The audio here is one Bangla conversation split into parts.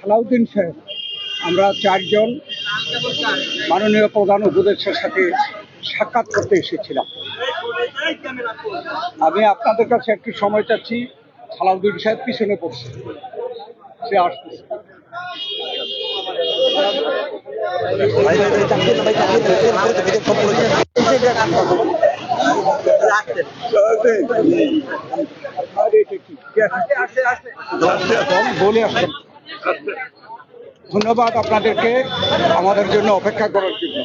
সালাউদ্দিন সাহেব আমরা চারজন মাননীয় প্রধান উপদেষ্টার সাথে সাক্ষাৎ করতে এসেছিলাম। আমি আপনাদের কাছে একটু সময় চাচ্ছি সালাউদ্দিন সাহেব পিছনে পড়ছে। সে আসতেছে? বলে আসছেন ধন্যবাদ আপনাদেরকে, আমাদের জন্য অপেক্ষা করার জন্য।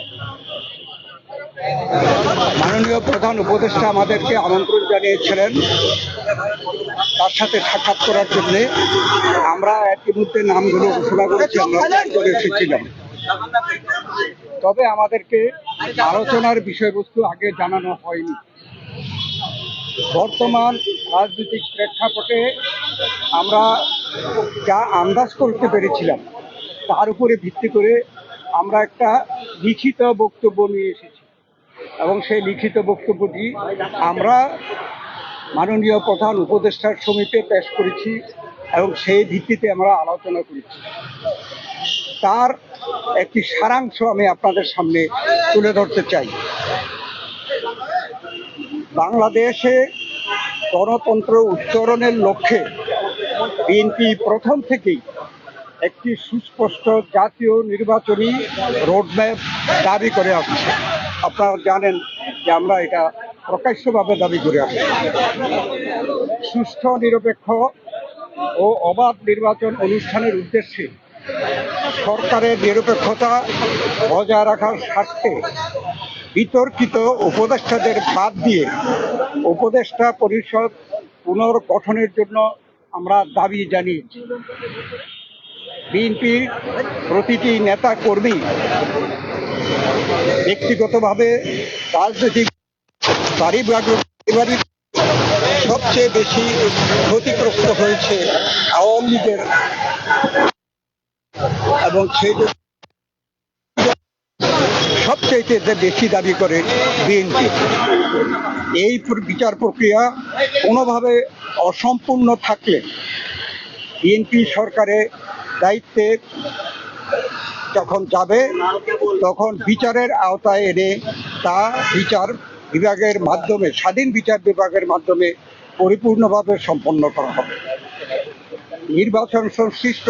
মাননীয় প্রধান উপদেষ্টা আমাদেরকে আমন্ত্রণ জানিয়েছিলেন তার সাথে সাক্ষাৎ করার জন্য। আমরা ইতিমধ্যে নামগুলো ঘোষণা করেছি, আমরা করে এসেছিলাম। তবে আমাদেরকে আলোচনার বিষয়বস্তু আগে জানানো হয়নি। বর্তমান রাজনৈতিক প্রেক্ষাপটে আমরা যা আন্দাজ করতে পেরেছিলাম, তার উপরে ভিত্তি করে আমরা একটা লিখিত বক্তব্য নিয়ে এসেছি। এবং সেই লিখিত বক্তব্যটি আমরা মাননীয় প্রধান উপদেষ্টার সমিতিতে পেশ করেছি এবং সেই ভিত্তিতে আমরা আলোচনা করেছি। তার একটি সারাংশ আমি আপনাদের সামনে তুলে ধরতে চাই। বাংলাদেশে গণতন্ত্র উত্তরণের লক্ষ্যে বিএনপি প্রথম থেকেই একটি সুস্পষ্ট জাতীয় নির্বাচনী রোডম্যাপ দাবি করে আসছে। আপনারা জানেন যে আমরা এটা প্রকাশ্যভাবে দাবি করে আসছি। সুষ্ঠু নিরপেক্ষ ও অবাধ নির্বাচন অনুষ্ঠানের উদ্দেশ্যে সরকারের নিরপেক্ষতা বজায় রাখার স্বার্থে বিতর্কিত উপদেষ্টাদের বাদ দিয়ে উপদেষ্টা পরিষদ পুনর্গঠনের জন্য আমরা দাবি জানিয়েছি বিএনপির প্রতিটি নেতা কর্মী ব্যক্তিগতভাবে রাজনৈতিক পারিবারিক সবচেয়ে বেশি ক্ষতিগ্রস্ত হয়েছে আওয়ামী লীগের এবং সেই সবচেয়ে বেশি দাবি করে বিএনপি। এই বিচার প্রক্রিয়া কোনোভাবে অসম্পূর্ণ থাকলে বিএনপি সরকারের দায়িত্বে যখন যাবে, তখন বিচারের আওতায় এনে তা বিচার বিভাগের মাধ্যমে, স্বাধীন বিচার বিভাগের মাধ্যমে পরিপূর্ণভাবে সম্পন্ন করা হবে। নির্বাচন সংশ্লিষ্ট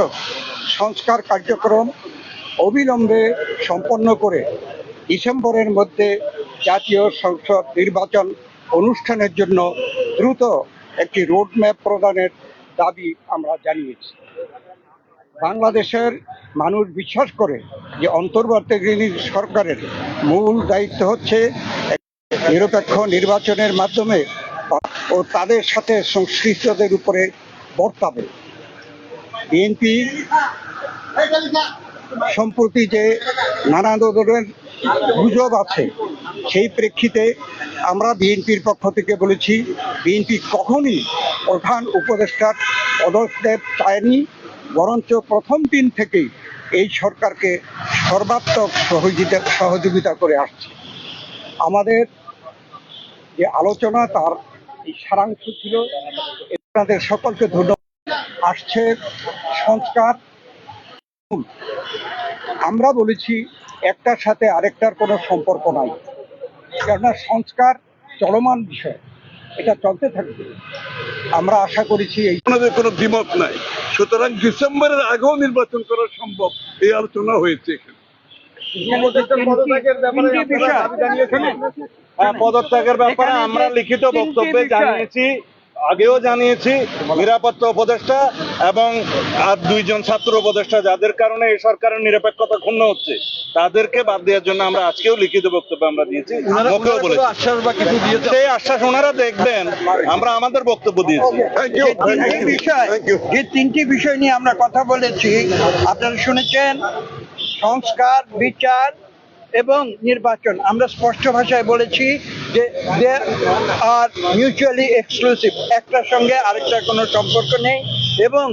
সংস্কার কার্যক্রম অবিলম্বে সম্পন্ন করে ডিসেম্বরের মধ্যে জাতীয় সংসদ নির্বাচন অনুষ্ঠানের জন্য দ্রুত একটি রোডম্যাপ প্রদানের দাবি আমরা জানিয়েছি। বাংলাদেশের মানুষ বিশ্বাস করে যে অন্তর্বর্তীকালীন সরকারের মূল দায়িত্ব হচ্ছে নিরপেক্ষ নির্বাচনের মাধ্যমে ও তাদের সাথে সংশ্লিষ্টদের উপরে বর্তাবে। বিএনপি সম্প্রতি যে নানা ধরনের গুজব আছে সেই প্রেক্ষিতে আমরা বিএনপির পক্ষ থেকে বলেছি, বিএনপি কখনই প্রধান উপদেষ্টার পদক্ষেপ চায়নি, বরঞ্চ প্রথম দিন থেকেই এই সরকারকে সর্বাত্মক সহযোগিতা সহযোগিতা করে আসছে। আমাদের যে আলোচনা, তার সারাংশ ছিল। আপনাদের সকলকে ধন্যবাদ। আসছে সংস্কার। আমরা বলেছি, একটার সাথে আরেকটার কোনো সম্পর্ক নাই। কেননা সংস্কার চলমান বিষয় এটা চলতে থাকবে। আমরা আশা করেছি এই আমাদের কোনো দ্বিমত নাই। সুতরাং ডিসেম্বরের আগেও নির্বাচন করা সম্ভব এই আলোচনা হয়েছে এখানে। হ্যাঁ, পদত্যাগের ব্যাপারে আমরা লিখিত বক্তব্যে জানিয়েছি। আগেও জানিয়েছি নিরাপত্তা উপদেষ্টা এবং আর দুইজন ছাত্র উপদেষ্টা যাদের কারণে এই সরকারের নিরপেক্ষতা ক্ষুণ্ণ হচ্ছে তাদেরকে বাদ দেওয়ার জন্য আমরা আজকেও লিখিত বক্তব্য আমরা দিয়েছি। মুখেও বলেছি। সেই আশ্বাস ওনারা দেখবেন আমরা আমাদের বক্তব্য দিয়েছি। থ্যাংক যে তিনটি বিষয় যে তিনটি বিষয় নিয়ে আমরা কথা বলেছি। আপনারা শুনেছেন সংস্কার বিচার এবং নির্বাচন। আমরা স্পষ্ট ভাষায় বলেছি যে দে আর মিউচুয়ালি এক্সক্লুসিভ একটার সঙ্গে আরেকটার কোনো সম্পর্ক নেই এবং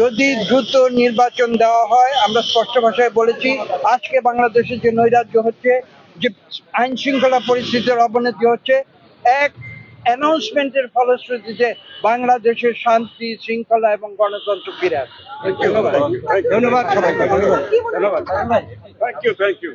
যদি দ্রুত নির্বাচন দেওয়া হয় আমরা স্পষ্ট ভাষায় বলেছি আজকে বাংলাদেশের যে নৈরাজ্য হচ্ছে যে আইন শৃঙ্খলা পরিস্থিতির অবনতি হচ্ছে এক অ্যানাউন্সমেন্টের ফলশ্রুতিতে বাংলাদেশের শান্তি শৃঙ্খলা এবং গণতন্ত্র ফিরে আসে ধন্যবাদ। ধন্যবাদ ধন্যবাদ ধন্যবাদ। Thank you thank you